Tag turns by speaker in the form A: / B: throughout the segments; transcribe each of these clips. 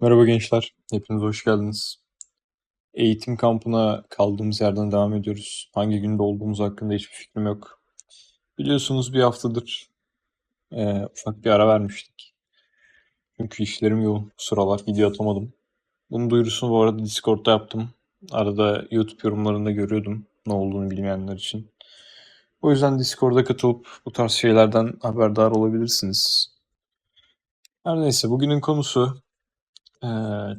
A: Merhaba gençler, hepiniz hoş geldiniz. Eğitim kampına kaldığımız yerden devam ediyoruz. Hangi günde olduğumuz hakkında hiçbir fikrim yok. Biliyorsunuz bir haftadır e, ufak bir ara vermiştik. Çünkü işlerim yoğun, sıralar video atamadım. Bunun duyurusunu bu arada Discord'da yaptım. Arada YouTube yorumlarında görüyordum ne olduğunu bilmeyenler için. O yüzden Discord'a katılıp bu tarz şeylerden haberdar olabilirsiniz. Her neyse bugünün konusu ee,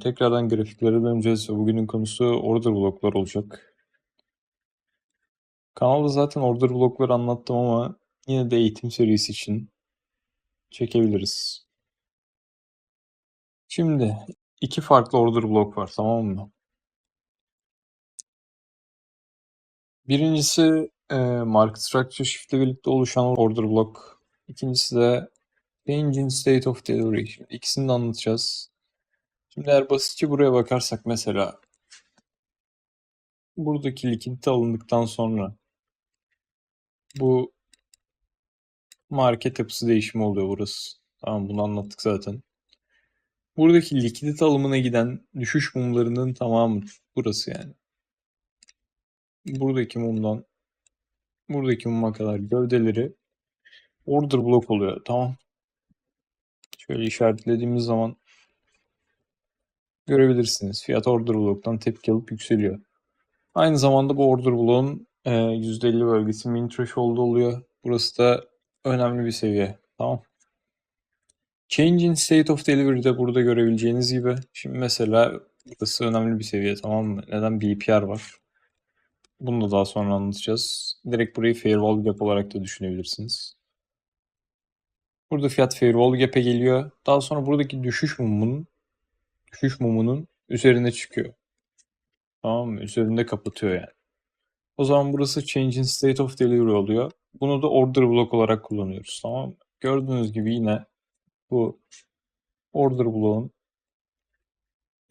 A: tekrardan grafiklere döneceğiz. Bugünün konusu order bloklar olacak. Kanalda zaten order blokları anlattım ama yine de eğitim serisi için çekebiliriz. Şimdi iki farklı order blok var tamam mı? Birincisi e, market structure shift ile birlikte oluşan order block. İkincisi de change in state of delivery. Şimdi ikisini de anlatacağız. Şimdi eğer basitçe buraya bakarsak mesela buradaki likidite alındıktan sonra bu market yapısı değişimi oluyor burası. Tamam bunu anlattık zaten. Buradaki likidite alımına giden düşüş mumlarının tamamı burası yani. Buradaki mumdan buradaki muma kadar gövdeleri order block oluyor. Tamam. Şöyle işaretlediğimiz zaman görebilirsiniz. Fiyat order block'tan tepki alıp yükseliyor. Aynı zamanda bu order block'un %50 bölgesi min threshold oluyor. Burası da önemli bir seviye. Tamam. Change in state of delivery'de burada görebileceğiniz gibi. Şimdi mesela burası önemli bir seviye tamam mı? Neden BPR var? Bunu da daha sonra anlatacağız. Direkt burayı firewall gap olarak da düşünebilirsiniz. Burada fiyat firewall gap'e geliyor. Daha sonra buradaki düşüş mumunun düşüş mumunun üzerine çıkıyor. Tamam mı? Üzerinde kapatıyor yani. O zaman burası change in state of delivery oluyor. Bunu da order block olarak kullanıyoruz. Tamam mı? Gördüğünüz gibi yine bu order block'un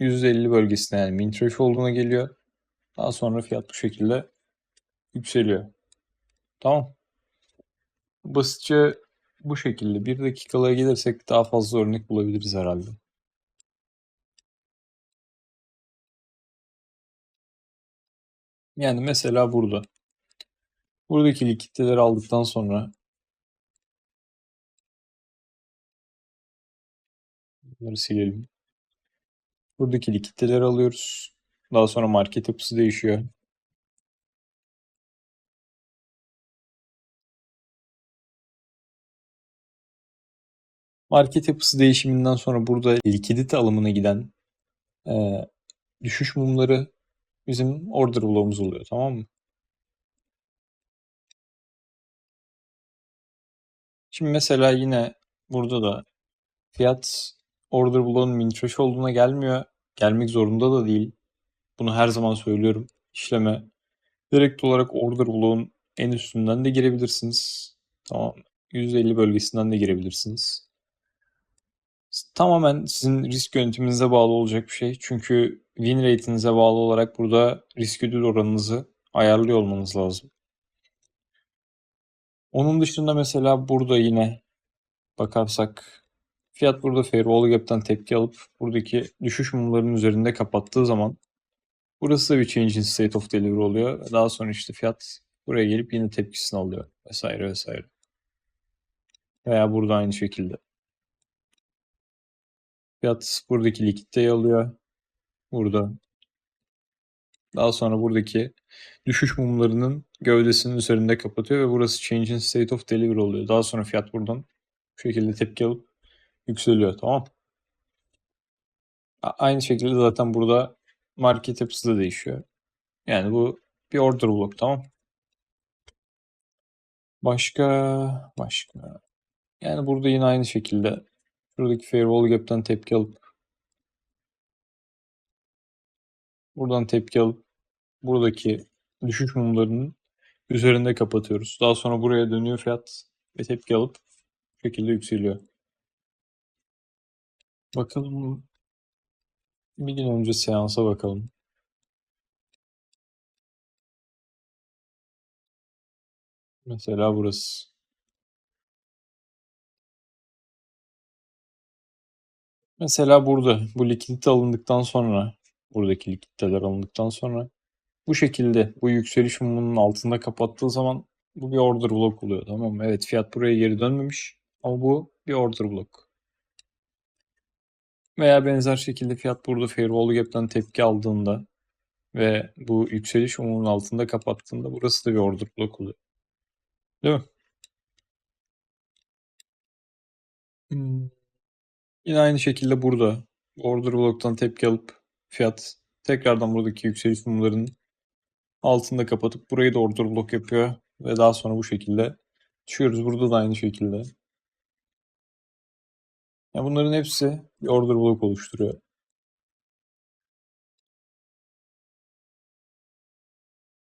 A: %50 bölgesine yani min threshold'una geliyor. Daha sonra fiyat bu şekilde yükseliyor. Tamam. Basitçe bu şekilde. Bir dakikalığa gelirsek daha fazla örnek bulabiliriz herhalde. Yani mesela burada. Buradaki likiditeleri aldıktan sonra bunları silelim. Buradaki likiditeleri alıyoruz. Daha sonra market yapısı değişiyor. Market yapısı değişiminden sonra burada likidite alımına giden e, düşüş mumları bizim order bloğumuz oluyor tamam mı? Şimdi mesela yine burada da fiyat order bloğun min olduğuna gelmiyor. Gelmek zorunda da değil. Bunu her zaman söylüyorum. İşleme direkt olarak order bloğun en üstünden de girebilirsiniz. Tamam. %50 bölgesinden de girebilirsiniz. Tamamen sizin risk yönetiminize bağlı olacak bir şey. Çünkü win rate'inize bağlı olarak burada risk ödül oranınızı ayarlıyor olmanız lazım. Onun dışında mesela burada yine bakarsak fiyat burada Fairwall Gap'ten tepki alıp buradaki düşüş mumlarının üzerinde kapattığı zaman burası da bir change in state of delivery oluyor. Daha sonra işte fiyat buraya gelip yine tepkisini alıyor vesaire vesaire. Veya burada aynı şekilde. Fiyat buradaki likiditeyi alıyor. Burada. Daha sonra buradaki düşüş mumlarının gövdesinin üzerinde kapatıyor ve burası change state of delivery oluyor. Daha sonra fiyat buradan bu şekilde tepki alıp yükseliyor. Tamam. Aynı şekilde zaten burada market yapısı da değişiyor. Yani bu bir order block tamam. Başka başka. Yani burada yine aynı şekilde buradaki firewall gap'ten tepki alıp buradan tepki alıp buradaki düşüş mumlarının üzerinde kapatıyoruz. Daha sonra buraya dönüyor fiyat ve tepki alıp bu şekilde yükseliyor. Bakalım bir gün önce seansa bakalım. Mesela burası. Mesela burada bu likidite alındıktan sonra, buradaki likiditeler alındıktan sonra bu şekilde bu yükseliş mumunun altında kapattığı zaman bu bir order block oluyor tamam mı? Evet fiyat buraya geri dönmemiş ama bu bir order block. Veya benzer şekilde fiyat burada value gap'ten tepki aldığında ve bu yükseliş mumunun altında kapattığında burası da bir order block oluyor. Değil mi? Hmm. Yine aynı şekilde burada order block'tan tepki alıp fiyat tekrardan buradaki yükseliş mumlarının altında kapatıp burayı da order block yapıyor ve daha sonra bu şekilde düşüyoruz. Burada da aynı şekilde. Ya bunların hepsi bir order block oluşturuyor.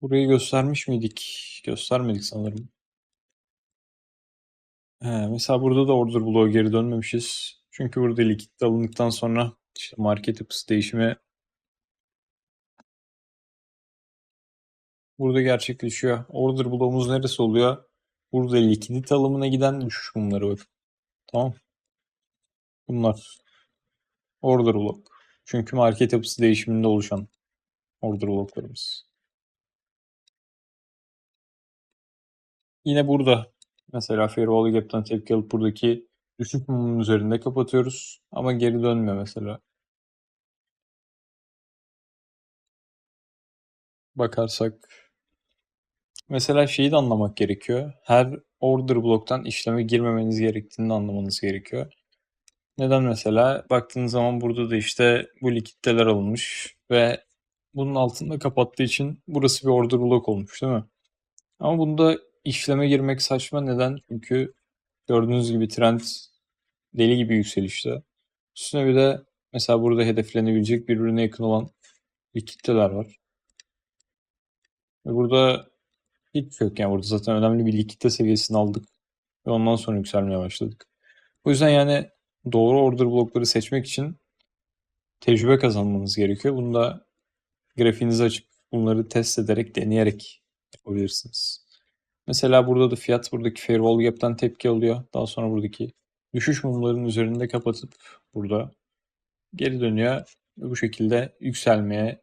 A: Burayı göstermiş miydik? Göstermedik sanırım. He, mesela burada da order block'a geri dönmemişiz. Çünkü burada likit alındıktan sonra işte market yapısı değişimi burada gerçekleşiyor. Order bloğumuz neresi oluyor? Burada likidite alımına giden düşüş mumları bakın. Tamam. Bunlar order block. Çünkü market yapısı değişiminde oluşan order blocklarımız. Yine burada mesela fair value gap'ten tepki alıp buradaki düşük mumun üzerinde kapatıyoruz. Ama geri dönmüyor mesela. Bakarsak mesela şeyi de anlamak gerekiyor. Her order bloktan işleme girmemeniz gerektiğini anlamanız gerekiyor. Neden mesela? Baktığınız zaman burada da işte bu likiditeler alınmış ve bunun altında kapattığı için burası bir order block olmuş değil mi? Ama bunda işleme girmek saçma. Neden? Çünkü gördüğünüz gibi trend deli gibi yükselişte. Üstüne bir de mesela burada hedeflenebilecek birbirine yakın olan likiditeler var. Ve burada hiç yok yani burada zaten önemli bir likidite seviyesini aldık ve ondan sonra yükselmeye başladık. O yüzden yani doğru order blokları seçmek için tecrübe kazanmanız gerekiyor. Bunu da grafiğinizi açıp bunları test ederek, deneyerek yapabilirsiniz. Mesela burada da fiyat buradaki value gap'ten tepki alıyor. Daha sonra buradaki düşüş mumlarının üzerinde kapatıp burada geri dönüyor. Bu şekilde yükselmeye,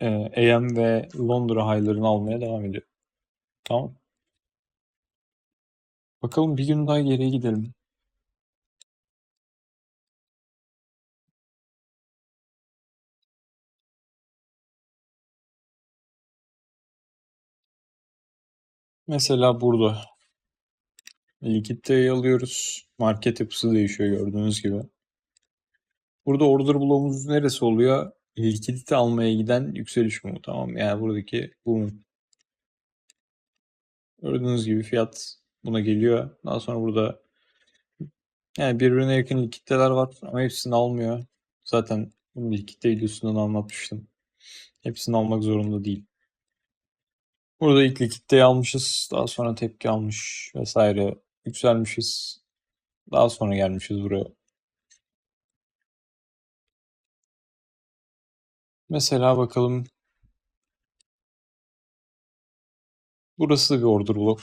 A: e, AM ve Londra high'larını almaya devam ediyor. Tamam. Bakalım bir gün daha geriye gidelim. Mesela burada likiditeyi alıyoruz. Market yapısı değişiyor gördüğünüz gibi. Burada order bloğumuz neresi oluyor? Likidite almaya giden yükseliş mumu tamam Yani buradaki bu Gördüğünüz gibi fiyat buna geliyor. Daha sonra burada yani birbirine yakın likiditeler var ama hepsini almıyor. Zaten bunu likitte videosundan anlatmıştım. Hepsini almak zorunda değil. Burada ilk likiditeyi almışız. Daha sonra tepki almış vesaire. Yükselmişiz. Daha sonra gelmişiz buraya. Mesela bakalım. Burası da bir order block.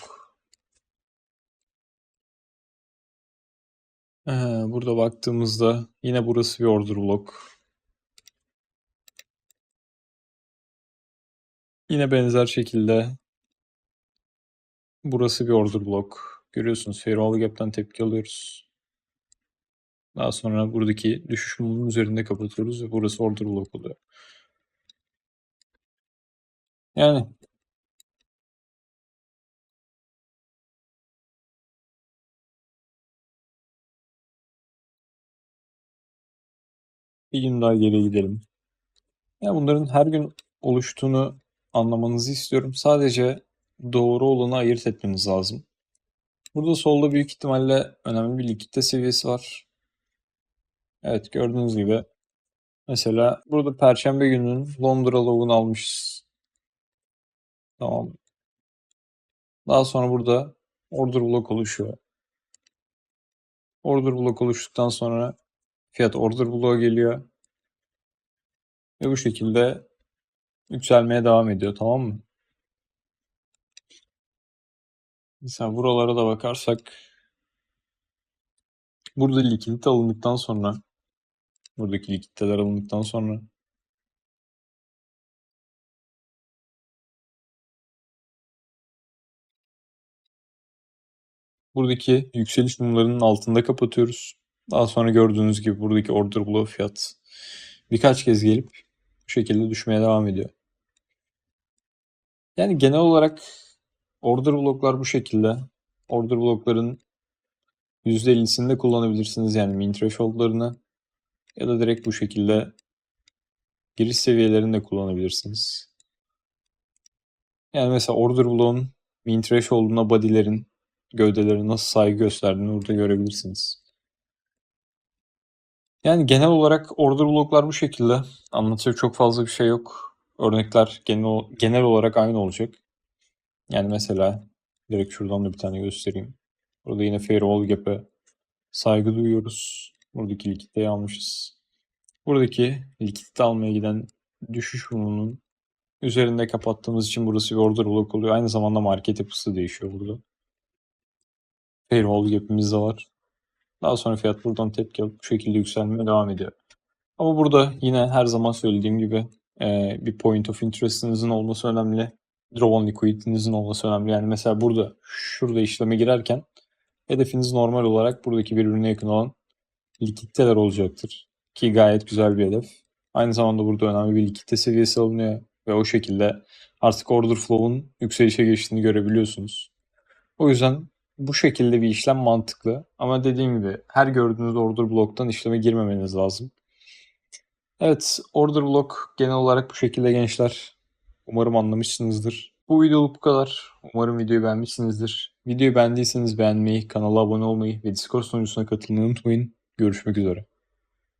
A: Ee, burada baktığımızda yine burası bir order block. Yine benzer şekilde burası bir order block. Görüyorsunuz Fairwall Gap'ten tepki alıyoruz. Daha sonra buradaki düşüş mumunun üzerinde kapatıyoruz ve burası order block oluyor. Yani bir gün daha geri gidelim. Ya bunların her gün oluştuğunu anlamanızı istiyorum. Sadece doğru olanı ayırt etmeniz lazım. Burada solda büyük ihtimalle önemli bir likitte seviyesi var. Evet gördüğünüz gibi. Mesela burada Perşembe gününün Londra log'unu almışız. Tamam. Daha sonra burada order block oluşuyor. Order block oluştuktan sonra fiyat order block'a geliyor. Ve bu şekilde yükselmeye devam ediyor tamam mı? Mesela buralara da bakarsak burada likidite alındıktan sonra Buradaki likiditeler alındıktan sonra. Buradaki yükseliş mumlarının altında kapatıyoruz. Daha sonra gördüğünüz gibi buradaki order block fiyat birkaç kez gelip bu şekilde düşmeye devam ediyor. Yani genel olarak order bloklar bu şekilde. Order blokların %50'sini de kullanabilirsiniz yani min threshold'larını ya da direkt bu şekilde giriş seviyelerini de kullanabilirsiniz. Yani mesela order bloğun min threshold'una body'lerin gövdelerin nasıl saygı gösterdiğini burada görebilirsiniz. Yani genel olarak order bloklar bu şekilde. Anlatacak çok fazla bir şey yok. Örnekler genel, genel olarak aynı olacak. Yani mesela direkt şuradan da bir tane göstereyim. Burada yine Firewall Gap'e saygı duyuyoruz. Buradaki likiditeyi almışız. Buradaki likidite almaya giden düşüş mumunun üzerinde kapattığımız için burası bir order block oluyor. Aynı zamanda market yapısı değişiyor burada. Firewall Gap'imiz de var. Daha sonra fiyat buradan tepki alıp bu şekilde yükselmeye devam ediyor. Ama burada yine her zaman söylediğim gibi e, bir point of interest'inizin olması önemli. Draw on liquidity'nizin olması önemli. Yani mesela burada şurada işleme girerken hedefiniz normal olarak buradaki birbirine yakın olan likiditeler olacaktır. Ki gayet güzel bir hedef. Aynı zamanda burada önemli bir likidite seviyesi alınıyor ve o şekilde artık order flow'un yükselişe geçtiğini görebiliyorsunuz. O yüzden bu şekilde bir işlem mantıklı. Ama dediğim gibi her gördüğünüz order block'tan işleme girmemeniz lazım. Evet, order block genel olarak bu şekilde gençler. Umarım anlamışsınızdır. Bu videoluk bu kadar. Umarım videoyu beğenmişsinizdir. Videoyu beğendiyseniz beğenmeyi, kanala abone olmayı ve Discord sunucusuna katılmayı unutmayın. Görüşmek üzere.